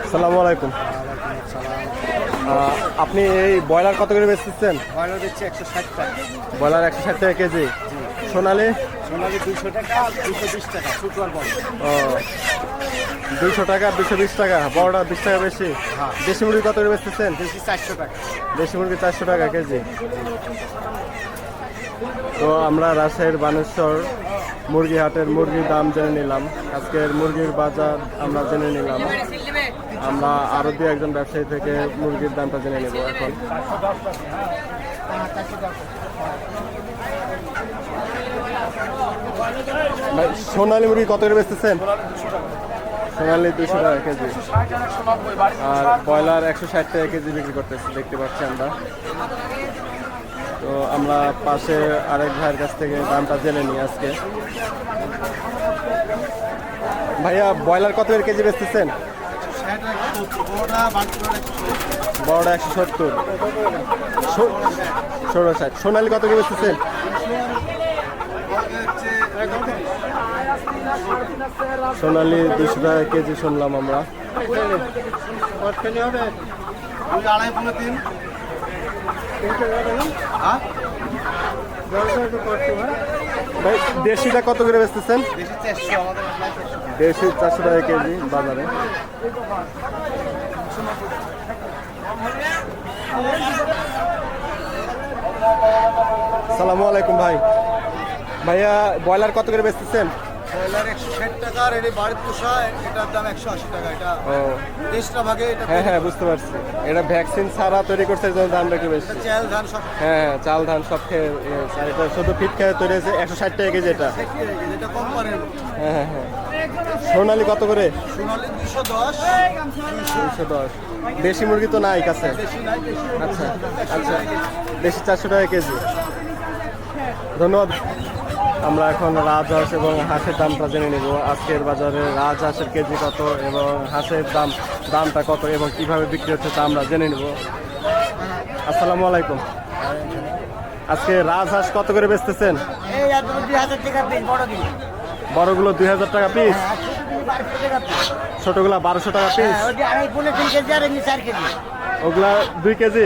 আসসালামু আলাইকুম। আপনি এই ব্রয়লার কত করে বেচতেছেন? ব্রয়লার একশো ষাট টাকা। ব্রয়লার একশো ষাট টাকা কেজি। সোনালি? সোনালি দুশো টাকা দুশো বিশ টাকা ছোট আর বড়। ও দুইশো টাকা দুশো বিশ টাকা বড়টা বিশ টাকা বেশি? হ্যাঁ। দেশি মুরগি কত করে বেচতেছেন? বেশি চারশো টাকা। দেশি মুরগি চারশো টাকা কেজি। তো আমরা রাজশাহীর বানেশ্বর মুরগি হাটের মুরগির দাম জেনে নিলাম। আজকের মুরগির বাজার আমরা জেনে নিলাম। আমরা আরও দু একজন ব্যবসায়ী থেকে মুরগির দামটা জেনে নেব এখন। সোনালী মুরগি কত করে বেচতেছেন? সোনালী দুশো টাকা কেজি। আর ব্রয়লার একশো ষাট টাকা কেজি বিক্রি করতেছি, দেখতে পাচ্ছি আমরা। তো আমরা পাশে আরেক ভাইয়ের কাছ থেকে দামটা জেনে নিই আজকে। ভাইয়া, ব্রয়লার কত করে কেজি বেচতেছেন? বড়টা একশো সত্তর। ষোলো ষাট। সোনালি কত করে বেচতেছেন সোনালি দুশো টাকা কেজি শুনলাম আমরা। আড়াই পনেরো তিন ভাই, দেশিটা কত করে বেচতেছেন। দেশি চারশো টাকা কেজি বাজারে। সালামু আলাইকুম ভাই। ভাইয়া, ব্রয়লার কত করে বেচতেছেন? ব্রয়লার একশো ষাট টাকা আর এটি বাড়ির পোষা এটার দাম একশো আশি টাকা। এটা ও। দেশটা ভাগে এটা হ্যাঁ হ্যাঁ বুঝতে পারছি। এটা ভ্যাকসিন ছাড়া তৈরি করছে এর জন্য দামটা একটু বেশি। চাল ধান সব হ্যাঁ হ্যাঁ চাল ধান সব খেয়ে আর এটা শুধু ফিট খেয়ে তৈরি হয়েছে একশো ষাট টাকা কেজি এটা। এটা কোম্পানির হ্যাঁ হ্যাঁ হ্যাঁ। সোনালি কত করে? সোনালি দুশো দশ। দুশো দশ। দেশি মুরগি তো নাই কাছে। আচ্ছা আচ্ছা। দেশি চারশো টাকা কেজি। ধন্যবাদ। আমরা এখন রাজহাঁস এবং হাঁসের দামটা জেনে নেব। আজকের বাজারে রাজহাঁসের কেজি কত এবং হাঁসের দাম দামটা কত এবং কীভাবে বিক্রি হচ্ছে তা আমরা জেনে নেব। আসসালামু আলাইকুম। আজকে রাজহাঁস কত করে বেচতেছেন? পিস বড়গুলো দুই হাজার টাকা পিস ছোটগুলা বারোশো টাকা পিস চার কেজি। ওগুলা দুই কেজি।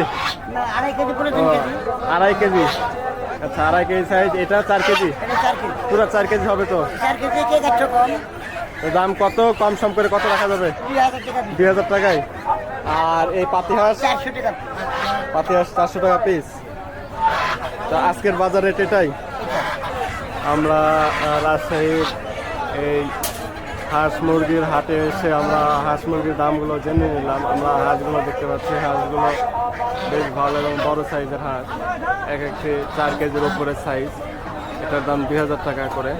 আড়াই কেজি। আচ্ছা আড়াই কেজি সাইজ এটা চার কেজি? পুরো চার কেজি হবে তো? দাম কত? কম সম করে কত রাখা যাবে? দুই হাজার টাকায়। আর এই পাতি হাঁস? চারশো টাকা। পিস পাতি হাঁস চারশো টাকা পিস তো আজকের বাজার রেট এটাই। আমরা রাজশাহীর এই হাঁস মুরগির হাটে এসে আমরা হাঁস মুরগির দামগুলো জেনে নিলাম। আমরা হাঁসগুলো দেখতে পাচ্ছি। হাঁসগুলো বেশ ভালো এবং বড় সাইজের হাঁস। এক একটি চার কেজির উপরে সাইজ। এটার দাম দুই হাজার টাকা করে।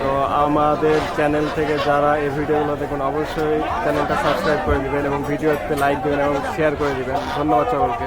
তো আমাদের চ্যানেল থেকে যারা এই ভিডিওগুলো দেখুন, অবশ্যই চ্যানেলটা সাবস্ক্রাইব করে দিবেন এবং ভিডিওতে লাইক দেবেন এবং শেয়ার করে দিবেন। ধন্যবাদ সকলকে।